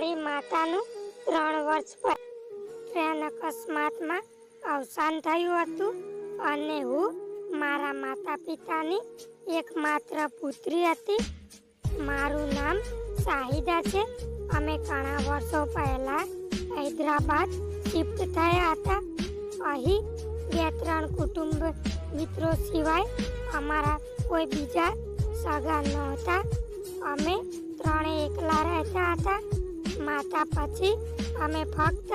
મારી માતાનું ત્રણ વર્ષ પર ટ્રેન અકસ્માતમાં અવસાન થયું હતું અને હું મારા માતા પિતાની એકમાત્ર પુત્રી હતી. મારું નામ શાહિદા છે. અમે ઘણા વર્ષો પહેલાં હૈદરાબાદ શિફ્ટ થયા હતા. અહીં બે ત્રણ કુટુંબ મિત્રો સિવાય અમારા કોઈ બીજા સગા નહોતા. અમે ત્રણે એકલા રહેતા હતા. માતા પછી અમે ફક્ત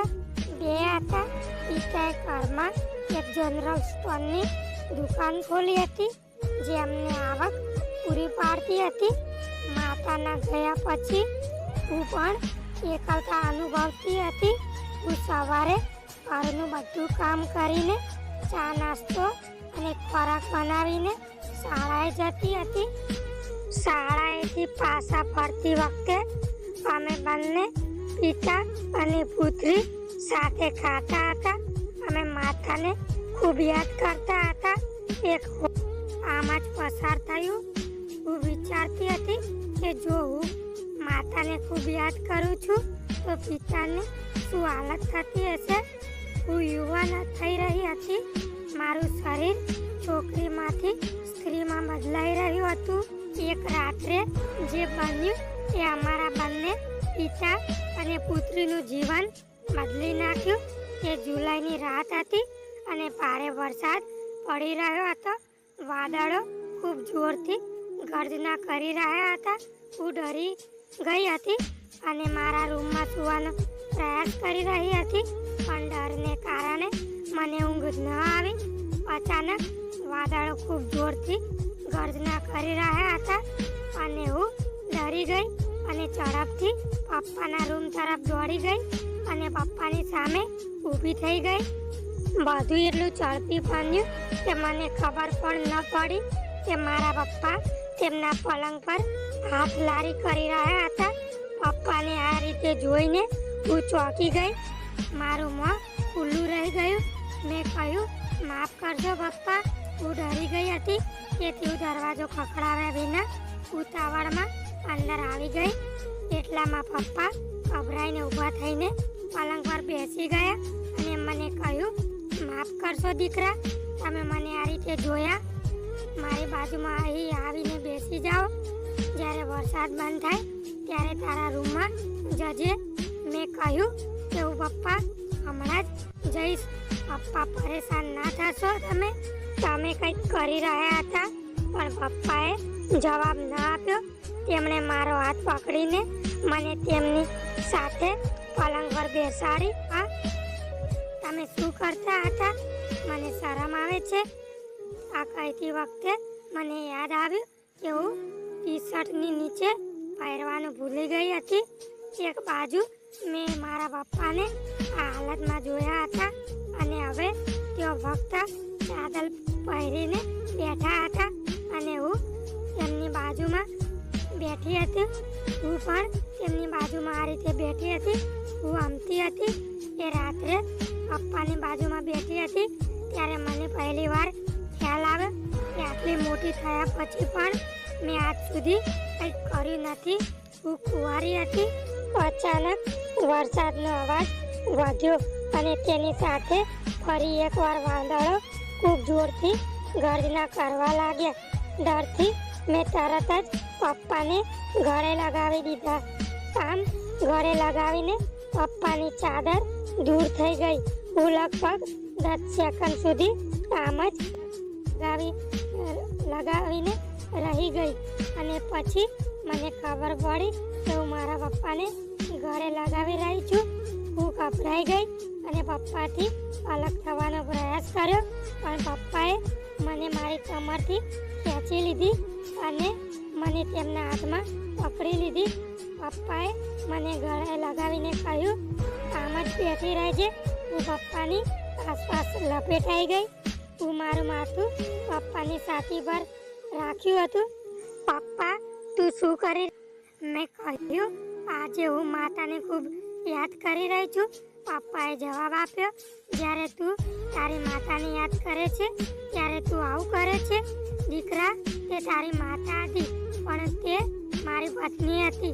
બે હતા. પિતાએ ઘરમાં એક જનરલ સ્ટોરની દુકાન ખોલી હતી, જે અમને આવક પૂરી પાડતી હતી. માતાના ગયા પછી હું પણ એકલતા અનુભવતી હતી. હું સવારે ઘરનું બધું કામ કરીને ચા નાસ્તો અને ખોરાક બનાવીને શાળાએ જતી હતી. શાળાએથી પાછા ફરતી વખતે અમે બંને પિતા અને પુત્રી સાથે ખાતા હતા અમે માતાને ખૂબ યાદ કરતા હતા. એક આમ જ પસાર થયું. હું વિચારતી હતી કે જો હું માતાને ખૂબ યાદ કરું છું, તો પિતાને શું હાલત થતી હશે? હું યુવાન થઈ રહી હતી. મારું શરીર છોકરીમાંથી સ્ત્રીમાં બદલાઈ રહ્યું હતું. એક રાત્રે જે બન્યું એ અમારા બંને પિતા અને પુત્રીનું જીવન બદલી નાખ્યું. તે જુલાઈની રાત હતી અને ભારે વરસાદ પડી રહ્યો હતો. વાદળો ખૂબ જોરથી ગર્જના કરી રહ્યા હતા. હું ડરી ગઈ હતી અને મારા રૂમમાં સૂવાનો પ્રયાસ કરી રહી હતી, પણ ડરને કારણે મને ઊંઘ ન આવી. અચાનક વાદળો ખૂબ જોરથી ગર્જના કરી રહ્યા હતા અને હું ડરી ગઈ. અને ઝડપથી પપ્પાના રૂમ તરફ દોડી ગઈ અને પપ્પાની સામે ઊભી થઈ ગઈ. બધું એટલું ઝડપી બન્યું કે મને ખબર પણ ન પડી કે મારા પપ્પા તેમના પલંગ પર હાથ લારી કરી રહ્યા હતા. પપ્પાને આ રીતે જોઈને હું ચોંકી ગઈ. મારું મોં ખુલ્લું રહી ગયું. મેં કહ્યું, માફ કરજો પપ્પા, હું ડરી ગઈ હતી તેથી હું દરવાજો ખખડાવ્યા વિના ઉતાવળમાં અંદર આવી ગઈ. એટલામાં પપ્પા ગભરાઈને ઊભા થઈને પલંગ પર બેસી ગયા અને મને કહ્યું, માફ કરશો દીકરા, તમે મને આ રીતે જોયા. મારી બાજુમાં અહીં આવીને બેસી જાઓ. જ્યારે વરસાદ બંધ થાય, ત્યારે તારા રૂમમાં જજે. મેં કહ્યું કે હું પપ્પા, હમણાં જ જઈશ. પપ્પા પરેશાન ના થશો તમે. તમે કંઈક કરી રહ્યા હતા. પણ પપ્પાએ જવાબ ન આપ્યો. તેમણે મારો હાથ પકડીને મને તેમની સાથે પલંગ પર બેસાડી. આ તમે શું કરતા હતા? મને શરમ આવે છે. આ કહેતી વખતે મને યાદ આવ્યું કે હું ટી શર્ટની નીચે પહેરવાનું ભૂલી ગઈ હતી. એક બાજુ મેં મારા પપ્પાને આ હાલતમાં જોયા હતા અને હવે તેઓ ફક્ત ચાદલ પહેરીને બેઠા હતા. અને હું તેમની બાજુમાં બેઠી હતી. હું પણ તેમની બાજુમાં આ રીતે બેઠી હતી. હું આમતી હતી એ રાત્રે પપ્પાની બાજુમાં બેઠી હતી ત્યારે મને પહેલી વાર ખ્યાલ આવ્યો કે આટલી મોટી થયા પછી પણ મેં આજ સુધી કંઈક કર્યું નથી. હું કુંવારી હતી. અચાનક વરસાદનો અવાજ વધ્યો અને તેની સાથે ફરી એકવાર વાદળો ખૂબ જોરથી ગર્જના કરવા લાગ્યા. ડરથી મેં તરત જ પપ્પાને ઘરે લગાવી દીધા. આમ ઘરે લગાવીને પપ્પાની ચાદર દૂર થઈ ગઈ. હું લગભગ દસ સેકન્ડ સુધી આમ જ લગાવી, લગાવીને રહી ગઈ. અને પછી મને ખબર પડી કે હું મારા પપ્પાને ઘરે લગાવી રહી છું. હું ગભરાઈ ગઈ અને પપ્પાથી અલગ થવાનો પ્રયાસ કર્યો પણ પપ્પાએ મને મારી કમરથી ખેંચી લીધી અને મને તેમના હાથમાં પકડી લીધી. પપ્પાએ મને ગળે લગાવીને કહ્યું આમ જ બેઠી રહેજે હું પપ્પાની આસપાસ લપેટાઈ ગઈ. હું મારું માથું પપ્પાની સાથી પર રાખ્યું હતું. પપ્પા, તું શું કરી? મેં કહ્યું, આજે હું માતાને ખૂબ યાદ કરી રહી છું. પપ્પાએ જવાબ આપ્યો, જ્યારે તું તારી માતાને યાદ કરે છે, ત્યારે તું આવું કરે છે. દીકરા, તે તારી માતા હતી, પણ તે મારી પત્ની હતી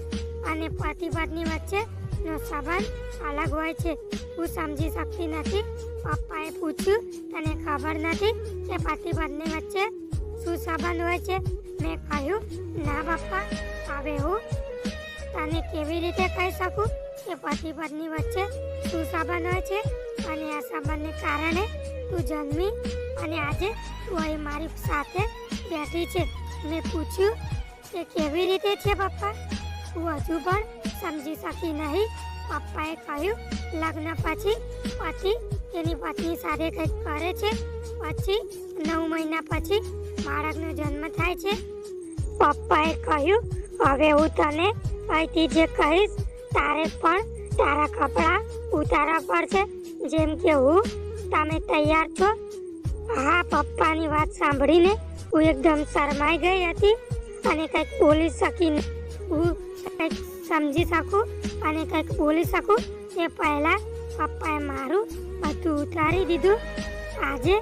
અને પતિ પત્ની વચ્ચે નો સંબંધ અલગ હોય છે. હું સમજી શકતી નથી. પપ્પાએ પૂછ્યું, તને ખબર નથી કે પતિ પત્ની વચ્ચે શું સંબંધ હોય છે? મેં કહ્યું, ના પપ્પા, હવે હું તને કેવી રીતે કહી શકું? કે પતિ પત્ની વચ્ચે શું સંબંધ હોય છે અને આ સંબંધને કારણે તું જન્મી અને આજે તું અહીં મારી સાથે બેઠી છે. મેં પૂછ્યું કે કેવી રીતે છે પપ્પા? હું હજુ પણ સમજી શકી નહીં. પપ્પાએ કહ્યું, લગ્ન પછી પતિ તેની પત્ની સાથે કંઈક કરે છે. પછી નવ મહિના પછી બાળકનો જન્મ થાય છે. પપ્પાએ કહ્યું, હવે હું તને અહીંથી જે કહીશ તારે પણ તારા કપડાં ઉતારવા પડશે. જેમ કે હું, તમે તૈયાર છો. હા, પપ્પાની વાત સાંભળીને હું એકદમ શરમાઈ ગઈ હતી અને કંઈક બોલી શકી હું કંઈક સમજી શકું અને કંઈક બોલી શકું. એ પહેલાં પપ્પાએ મારું બધું ઉતારી દીધું. આજે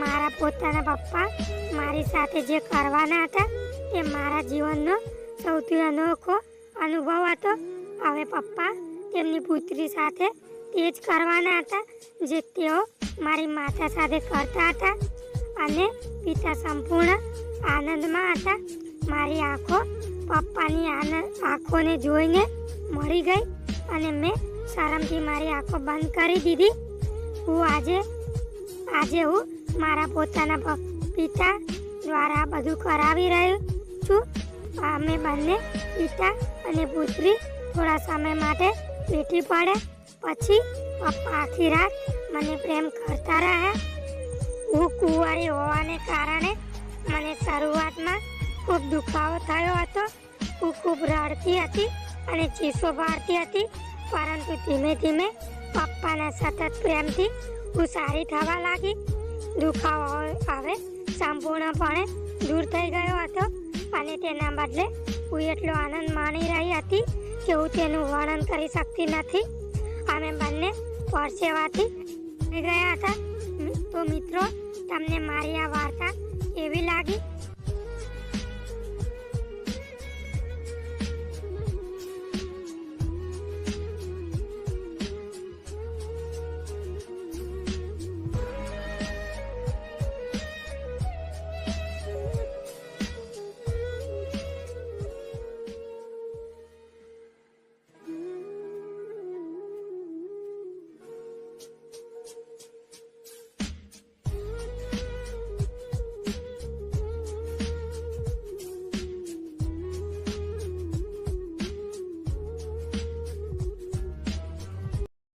મારા પોતાના પપ્પા મારી સાથે જે કરવાના હતા તે મારા જીવનનો સૌથી અનોખો અનુભવ હતો. હવે પપ્પા તેમની પુત્રી સાથે તે જ કરવાના હતા જે તેઓ મારી માતા સાથે કરતા હતા અને પિતા સંપૂર્ણ આનંદમાં હતા. મારી આંખો પપ્પાની આનંદ આંખોને જોઈને મળી ગઈ અને મેં શરમથી મારી આંખો બંધ કરી દીધી. હું આજે આજે હું મારા પોતાના પિતા દ્વારા બધું કરાવી રહ્યો છું. અમે બંને પિતા અને પુત્રી થોડા સમય માટે બેઠી પડે. પછી પપ્પા આખી રાત મને પ્રેમ કરતા રહ્યા હું કુંવારી હોવાને કારણે મને શરૂઆતમાં ખૂબ દુખાવો થયો હતો. હું ખૂબ રડતી હતી અને ચીસો પાડતી હતી. પરંતુ ધીમે ધીમે પપ્પાના સતત પ્રેમથી હું સારી થવા લાગી. દુખાવો હવે સંપૂર્ણપણે દૂર થઈ ગયો હતો અને તેના બદલે હું એટલો આનંદ માણી રહી હતી કે હું તેનું વર્ણન કરી શકતી નથી. અમે બંને પરસેવાથી ગયા હતા. તો મિત્રો, તમને મારી આ વાર્તા કેવી લાગી?